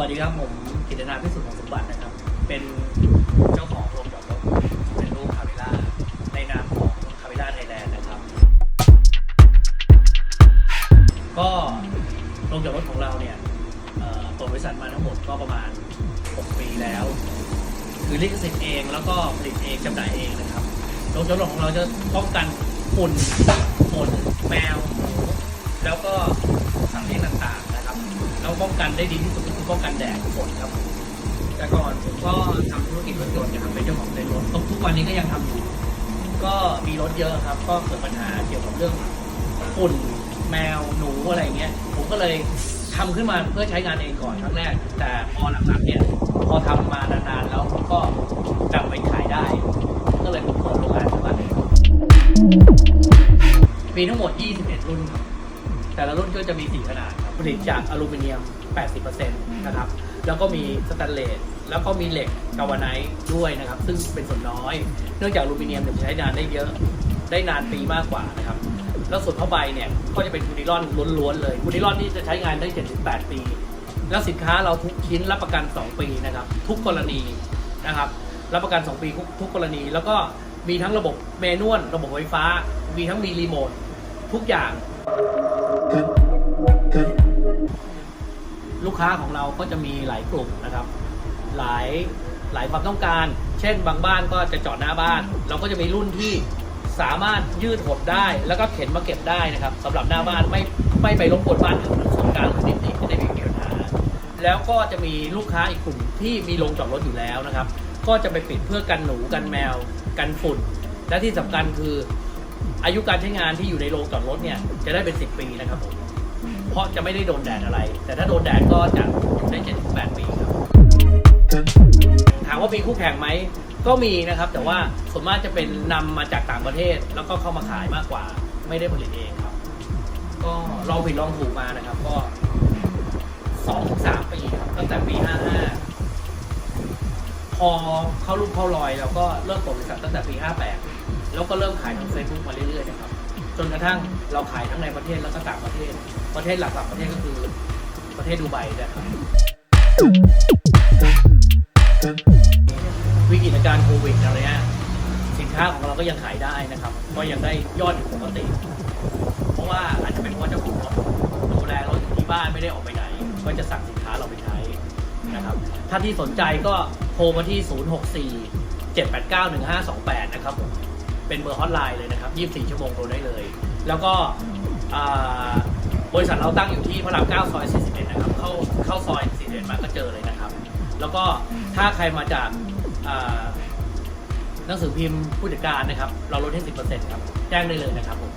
วัสดีครับผมกิตนาพิสุทธิ์ของสมบัตินะครับ เป็นเจ้าของโรงจอดรถเป็นรูปคาเวล่าในนามของคาเวล่าไทยแลนด์นะครับ ก็โรงจอดรถของเราเนี่ยเอ่อเปิดบริษัทมาทั้งหมดก็ประมาณ 6 ปีแล้ว คือลิขสิทธิ์เองแล้วก็ผลิตเองจำหน่ายเองนะครับโรงจอดรถของเราจะป้องกันฝุ่นฝนแมวแล้วก็สัตว์เลี้ยงต่างๆนะครับแล้วป้องกันได้ดีที่สุด ป้องกันแดดฝนครับ แต่ก่อนผมก็ทำธุรกิจรถยนต์นะครับเป็นเจ้าของเต็นท์รถทุกวันนี้ก็ยังทำอยู่ ก็มีรถเยอะครับ ก็เกิดปัญหาเกี่ยวกับเรื่องฝุ่นแมวหนูอะไรเงี้ย ผมก็เลยทำขึ้นมาเพื่อใช้งานเองก่อนครั้งแรก แต่พอหลังๆเนี่ยพอทำมานานๆแล้วก็กลับไปขายได้ ก็เลยผมเปิดโรงงานขึ้นมาเลยมีทั้งหมด 21 รุ่นครับ แต่ละรุ่นก็จะมี 4 ขนาดครับ ผลิตจากอลูมิเนียม 80%นะครับ แล้วก็มีสแตนเลส แล้วก็มีเหล็กกาวาไนท์ด้วยนะครับ ซึ่งเป็นส่วนน้อย เนื่องจากอลูมิเนียมเนี่ยจะใช้นานได้เยอะ ได้นานปีมากกว่านะครับ แล้วส่วนผ้าใบเนี่ย ก็จะเป็นคูนิลอนล้วนๆเลยคูนิลอนนี่จะใช้งานได้ 7-8 ปี แล้วสินค้าเราทุกชิ้นรับประกัน 2 ปีนะครับ ทุกกรณีนะครับ รับประกัน 2 ปีทุกทุกกรณี แล้วก็มีทั้งระบบเมนวล ระบบไฟฟ้า มีทั้งมีรีโมท ทุกอย่าง ลูกค้าของเราก็จะมีหลายกลุ่มนะครับ หลายหลายความต้องการ เช่น บางบ้านก็จะจอดหน้าบ้าน เราก็จะมีรุ่นที่สามารถยืดหดได้ แล้วก็เข็นมาเก็บได้นะครับสำหรับหน้าบ้านไม่ไม่ไปรบกวนบ้านอื่นหรือส่วนกลางหรือนิติไม่ได้มีปัญหาแล้วก็จะมีลูกค้าอีกกลุ่มที่มีโรงจอดรถอยู่แล้วนะครับ ก็จะไปปิดเพื่อกันหนูกันแมว กันฝุ่น และที่สำคัญคืออายุการใช้งานที่อยู่ในโรงจอดรถเนี่ยจะได้เป็น 10 ปีนะครับผม เพราะจะไม่ได้โดนแดดอะไร แต่ถ้าโดนแดดก็จะอยู่ได้7-8ปีครับ ถามว่ามีคู่แข่งไหม ก็มีนะครับ แต่ว่าส่วนมากจะเป็นนำมาจากต่างประเทศ แล้วก็เข้ามาขายมากกว่า ไม่ได้ผลิตเองครับ ก็ลองผิดลองถูกมานะครับ ก็สองสามปีครับตั้งแต่ปีห้าห้าพอเข้ารุ่นเข้ารอยเราก็เริ่มเปิดบริษัทตั้งแต่ปีห้าแปดแล้วก็เริ่มขายทางเฟซบุ๊กมาเรื่อยๆนะครับ จนกระทั่งเราขายทั้งในประเทศแล้วก็ต่างประเทศ ประเทศหลักๆประเทศก็คือประเทศดูไบนะครับวิกฤตการณ์โควิดอะไรเงี้ยสินค้าของเราก็ยังขายได้นะครับ ก็ยังได้ยอดอยู่ปกติ เพราะว่าอาจจะเป็นเพราะเจ้าของรถดูแลรถอยู่ที่บ้านไม่ได้ออกไปไหน ก็จะสั่งสินค้าเราไปใช้นะครับ ถ้าที่สนใจก็โทรมาที่ 064 789 1528 นะครับผม เป็นเบอร์ฮอตไลน์เลยนะครับ 24 ชั่วโมงโทรได้เลย แล้วก็บริษัทเราตั้งอยู่ที่พระราม 9 ซอย 41 นะครับ เข้าเข้าซอย 41 มาก็เจอเลยนะครับ แล้วก็ถ้าใครมาจากหนังสือพิมพ์ผู้จัดการนะครับ เราลดให้ 10%ครับ แจ้งได้เลยนะครับผม